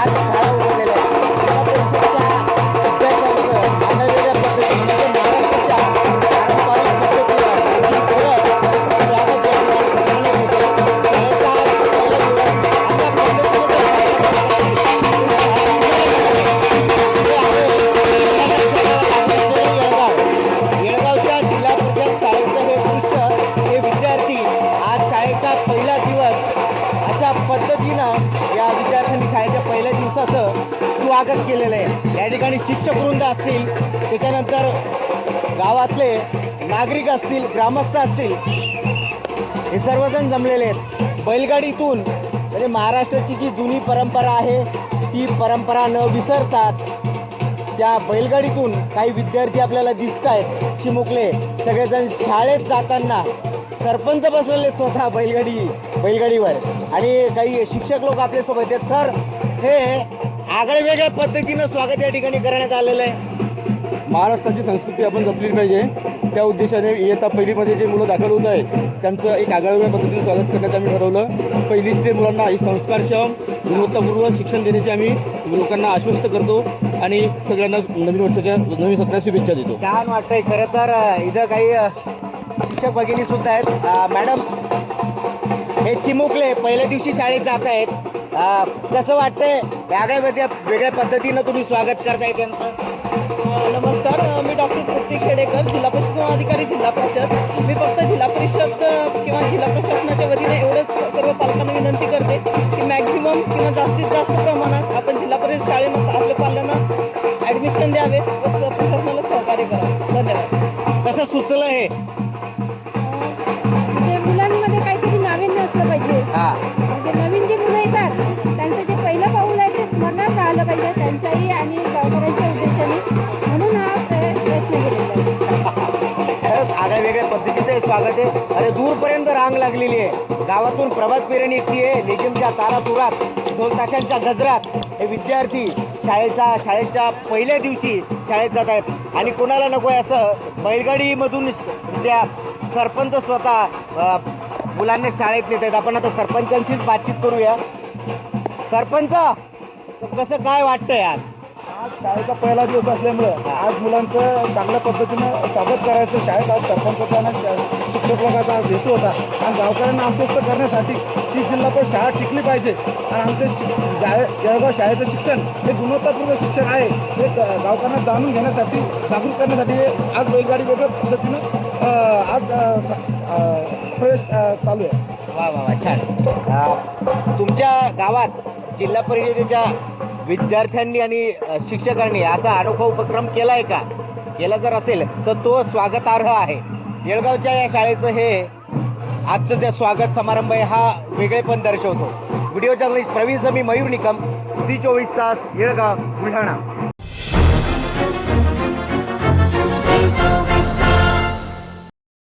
आज पद्धतीने शाळेचं हे दृश्य हे विद्यार्थी आज शाळेचा पहिला दिवस अशा पद्धतीनं या विद्यार्थ्यांनी शाळेच्या पहिल्या दिवसाचं स्वागत केलेलं आहे. या ठिकाणी शिक्षक वृंद असतील त्याच्यानंतर गावातले नागरिक असतील ग्रामस्थ असतील हे सर्वजण जमलेले आहेत. बैलगाडीतून म्हणजे महाराष्ट्राची जी जुनी परंपरा आहे ती परंपरा न विसरतात त्या बैलगाडीतून काही विद्यार्थी आपल्याला दिसत आहेत चिमुकले सगळेजण शाळेत जाताना सरपंच बसलेले स्वतः बैलगाडी बैलगाडीवर. आणि काही शिक्षक लोक आपल्यासोबत आहेत. सर हे आगळ्या वेगळ्या पद्धतीनं स्वागत या ठिकाणी करण्यात आलेलं आहे. महाराष्ट्राची संस्कृती आपण जपली पाहिजे. त्या उद्देशाने इयत्ता पहिलीमध्ये जे मुलं दाखल होत आहेत त्यांचं एक आगळ्या पद्धतीने स्वागत करण्याचं आम्ही ठरवलं. पहिलीत मुलांना ही संस्कारक्षम गुणवत्तापूर्व शिक्षण देण्याचे आम्ही लोकांना आश्वस्त करतो आणि सगळ्यांना नवीन वर्षाच्या नवीन सत्राच्या शुभेच्छा देतो. छान वाटतंय. खरं तर इथं काही शिक्षक भगिनी सुद्धा आहेत. मॅडम हे चिमुकले पहिल्या दिवशी शाळेत जात आहेत. कसं वाटतंय? वेगळ्या वेगळ्या वेगळ्या पद्धतीनं तुम्ही स्वागत करताय त्यांचं. नमस्कार. मी डॉक्टर तृप्ती खेडेकर जिल्हा परिषद अधिकारी जिल्हा परिषद. मी फक्त जिल्हा परिषद किंवा जिल्हा प्रशासनाच्या वतीने एवढंच सर्व पालकांना विनंती करते की मॅक्झिमम किंवा जास्तीत जास्त प्रमाणात आपण जिल्हा परिषद शाळेमध्ये आपल्या पाल्यांना ॲडमिशन द्यावे व प्रशासनाला सहकार्य करावे. धन्यवाद. कसं सुचलं हे स्मरणात पाहिजे त्यांच्याही आणि गावकऱ्यांच्या उद्देशाने. म्हणून हा प्रयत्न केलेला आहे. खरंच आगळ्या वेगळ्या पद्धतीचं स्वागत आहे. अरे दूरपर्यंत रांग लागलेली आहे. गावातून प्रभात पेरणी येते लेझिमच्या तारासुरात ढोल ताशांच्या गजरात हे विद्यार्थी शाळेचा शाळेच्या पहिल्या दिवशी शाळेत जात आहेत. आणि कोणाला नको आहे असं बैलगाडीमधून त्या म्हणजे सरपंच स्वतः मुलांना शाळेत नेत आहेत. आपण आता सरपंचांशीच बातचीत करूया. सरपंच! कसं काय वाटतंय आज? आज शाळेचा पहिला दिवस असल्यामुळं आज मुलांचं चांगल्या पद्धतीनं स्वागत करायचं. शाळेत आज सरपंचाचा आणि श- शिक्षक लोकांचा आज हेतू होता. आणि गावकऱ्यांना आश्वस्त करण्यासाठी ती जिल्हा परिषद शाळा टिकली पाहिजे. आणि आमचे शिक- जळगाव शाळेचं शिक्षण हे गुणवत्तापूर्ण शिक्षण आहे. हे ग- गावकऱ्यांना जाणून घेण्यासाठी जागरूक करण्यासाठी हे आज बैलगाडी वेगळ्या पद्धतीनं अं, आज अं, स- अं, प्रवेश अं, चालू आहे. वा वा वा छान. अ, तुमच्या गावात जिल्हा परिषदेच्या विद्यार्थ्यांनी आणि शिक्षकांनी असा अनोखा उपक्रम केला आहे का? केला जर असेल तर तो स्वागतार्ह आहे. येळगावच्या या शाळेचं हे आजचं जे स्वागत समारंभ आहे हा वेगळेपण दर्शवतो. Video journalist Praveen Sami Mayur Nikam C चोवीस तास येळगाव बुलढाणा.